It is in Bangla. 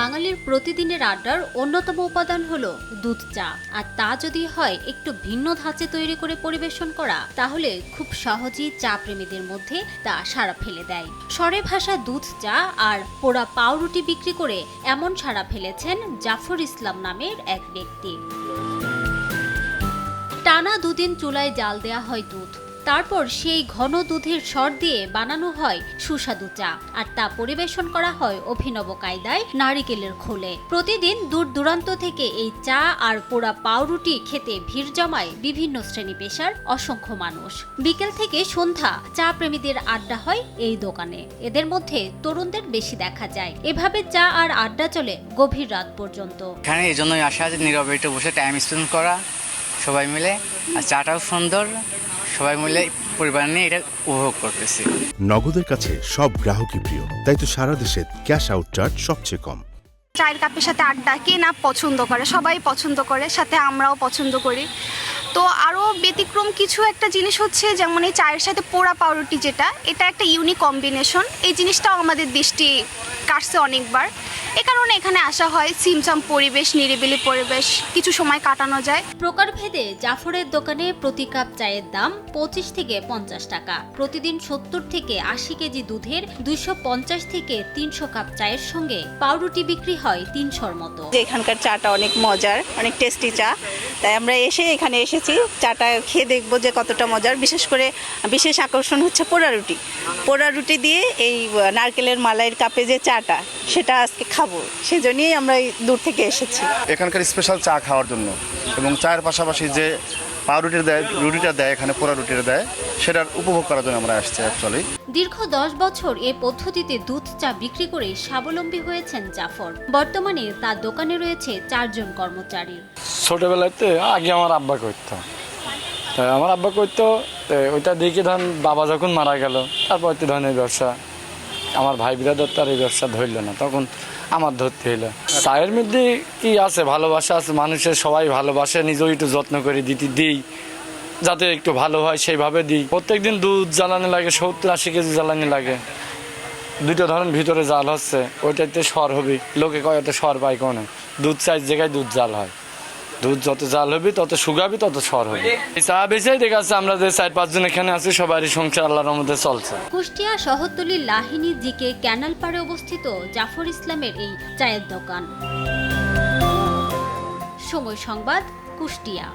বাঙালির প্রতিদিনের আড্ডার অন্যতম উপাদান হলো দুধ চা। আর তা যদি হয়, একটু ভিন্ন ধাঁচে তৈরি করে পরিবেশন করা, তাহলে খুব সহজেই চা প্রেমীদের মধ্যে তা সাড়া ফেলে দেয়। স্বরে ভাষা দুধ চা আর পোড়া পাউরুটি বিক্রি করে এমন সাড়া ফেলেছেন জাফর ইসলাম নামের এক ব্যক্তি। টানা দুদিন চুলায় জাল দেয়া হয় দুধ। তারপর সেই ঘন দুধের স্বর দিয়ে বানানো হয় সুস্বাদু চা, আর তা পরিবেশন করা হয় অভিনব কায়দায় নারিকেলের খোলে। প্রতিদিন দূর দূরান্ত থেকে এই চা আর পোড়া পাউরুটি খেতে ভিড় জমায় বিভিন্ন শ্রেণি পেশার অসংখ্য মানুষ। বিকেল থেকে সন্ধ্যা চা প্রেমীদের আড্ডা হয় এই দোকানে। এদের মধ্যে তরুণদের বেশি দেখা যায়। এভাবে চা আর আড্ডা চলে গভীর রাত পর্যন্ত। এখানে এই জন্যই আসা যে নীরবে বসে টাইম স্পেন্ড করা সবাই মিলে। আর চাটাও সুন্দর। সবাই মিলে পরিবার নিয়ে এটা উপভোগ করতেছি। নগদের কাছে সব গ্রাহকই প্রিয়। তাই তো সারা দেশে ক্যাশ আউট চার্জ সবচেয়ে কম। চায়ের কাপের সাথে আড্ডা কে না পছন্দ করে সবাই পছন্দ করে সাথে আমরাও পছন্দ করি। তো আরও ব্যতিক্রম কিছু একটা জিনিস হচ্ছে যেমন এই চায়ের সাথে পোড়া পাউরুটি যেটা এটা একটা ইউনিক কম্বিনেশন এই জিনিসটাও আমাদের দৃষ্টি কাটছে অনেকবার। এ কারণে এখানে আসা হয়। সিমচাম পরিবেশ নিরিবিলি পরিবেশ কিছু সময় কাটানো যায়। প্রকারভেদে জাফরের দোকানে প্রতি কাপ চায়ের দাম পঁচিশ থেকে পঞ্চাশ টাকা। প্রতিদিন সত্তর থেকে আশি কেজি দুধের দুইশো পঞ্চাশ থেকে তিনশো কাপ চায়ের সঙ্গে পাউরুটি বিক্রি হয় তিনশোর মতো। যে এখানকার চাটা অনেক মজার অনেক টেস্টি চা। তাই আমরা এসে এখানে এসেছি চাটা খেয়ে দেখব যে কতটা মজার। বিশেষ করে বিশেষ আকর্ষণ হচ্ছে পোড়া রুটি। পোড়া রুটি দিয়ে এই নারকেলের মালাইয়ের কাপে যে চাটা সেটা আজকে খাব। সেজন্যই আমরা এই দূর থেকে এসেছি। এখানকার স্পেশাল চা খাওয়ার জন্য। এবং চায়ের পাশাপাশি যে পাউরুটির দেয় রুটিটা দেয় এখানে পোড়া রুটিটা দেয় সেটার উপভোগ করার জন্য আমরা আসছি অ্যাকচুয়ালি দীর্ঘ দশ বছর এ পদ্ধতিতে দুধ চা বিক্রি করে স্বাবলম্বী হয়েছেন জাফর। বর্তমানে তার দোকানে রয়েছে চারজন কর্মচারী। ছোটোবেলাতে আগে আমার আব্বা করতো। তা আমার আব্বা করতো তো ওইটা দেখে ধরেন বাবা যখন মারা গেল তারপর তো ধরেন এই ব্যবসা আমার ভাই বিরাদর তার এই ব্যবসা ধরল না। তখন আমার ধরতে হইল। চায়ের মধ্যে কি আছে? ভালোবাসা আছে। মানুষের সবাই ভালোবাসে, নিজেও একটু যত্ন করে দিতে দিই, যাতে একটু ভালো হয় সেইভাবে দিই। প্রত্যেকদিন দুধ জ্বালানি লাগে, সত্তর আশি কেজি জ্বালানি লাগে। দুটো ধরেন ভিতরে জাল হচ্ছে, ওইটাতে সর হবে। লোকে কয় ওতে সর পায় কোনো? দুধ চাই জায়গায় দুধ জাল হয়। দুধ যত জাল হবে, তত শুকাবি তত সর হবে। চা বেচাই দেখা যাচ্ছে আমরা যে চার পাঁচজন এখানে আছি, সবারই সংসার আল্লাহর মধ্যে চলছে। কুষ্টিয়া শহরতলির লাহিনী জিকে ক্যানাল পাড়ে অবস্থিত জাফর ইসলামের এই চায়ের দোকান। সময় সংবাদ কুষ্টিয়া।